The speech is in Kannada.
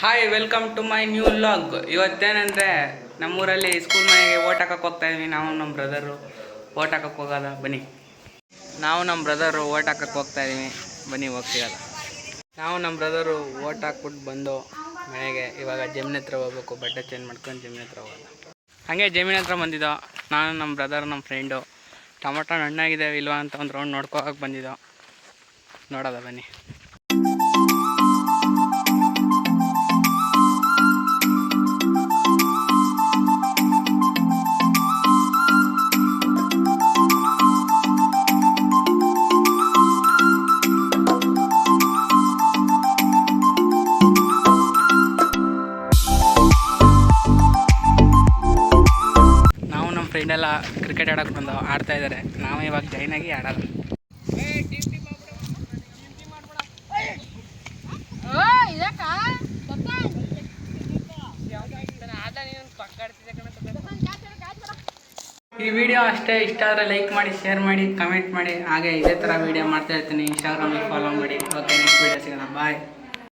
Hi welcome to my new vlog ಇವತ್ತೇನಂದರೆ ನಮ್ಮೂರಲ್ಲಿ ಸ್ಕೂಲ್ ಮನೆಗೆ ಓಟ್ ಹಾಕಕ್ಕೆ ಹೋಗ್ತಾ ಇದೀವಿ. ನಾವು ನಮ್ಮ ಬ್ರದರು ಓಟ್ ಹಾಕಕ್ಕೆ ಹೋಗೋದ ಬನ್ನಿ. ನಾವು ನಮ್ಮ ಬ್ರದರು ಓಟ್ ಹಾಕಕ್ಕೆ ಹೋಗ್ತಾ ಇದೀವಿ. ಬನ್ನಿ, ಹೋಗ್ತಿರಲ್ಲ. ನಾವು ನಮ್ಮ ಬ್ರದರು ಓಟ್ ಹಾಕ್ಬಿಟ್ಟು ಬಂದು ಮನೆಗೆ ಇವಾಗ ಜಮೀನ್ ಹತ್ರ ಹೋಗ್ಬೇಕು. ಬಟ್ಟೆ ಚೇಂಜ್ ಮಾಡ್ಕೊಂಡು ಜಮೀನ್ ಹತ್ರ ಹೋಗೋದು ಹಾಗೆ ಜಮೀನ್ ಹತ್ರ ಬಂದಿದ್ದೋ. ನಾನು ನಮ್ಮ ಬ್ರದರ್ ನಮ್ಮ ಫ್ರೆಂಡು ಟೊಮೊಟೊ ಹಣ್ಣಾಗಿದ್ದಾವೆ ಇಲ್ವಾ ಅಂತ ಒಂದು ರೌಂಡ್ ನೋಡ್ಕೋಕೆ ಬಂದಿದ್ದೋ. ನೋಡೋದ, ಬನ್ನಿ. ಫ್ರೆಂಡ್ ಕ್ರಿಕೆಟ್ ಆಡೋಕೆ ಬಂದು ಆಡ್ತಾ ಇದ್ದಾರೆ ನಾವು ಇವಾಗ ಜಾಯ್ನ್ ಆಗಿ ಆಡೋದು. ಈ ವಿಡಿಯೋ ಅಷ್ಟೇ. ಇಷ್ಟ ಆದರೆ ಲೈಕ್ ಮಾಡಿ ಶೇರ್ ಮಾಡಿ ಕಮೆಂಟ್ ಮಾಡಿ. ಹಾಗೆ ಇದೇ ಥರ ವಿಡಿಯೋ ಮಾಡ್ತಾ ಇರ್ತೀನಿ. ಇನ್ಸ್ಟಾಗ್ರಾಮಲ್ಲಿ ಫಾಲೋ ಮಾಡಿ. ಓಕೆ ನೆಕ್ಸ್ಟ್ ವಿಡಿಯೋ ಸಿಗೋಣ. ಬಾಯ್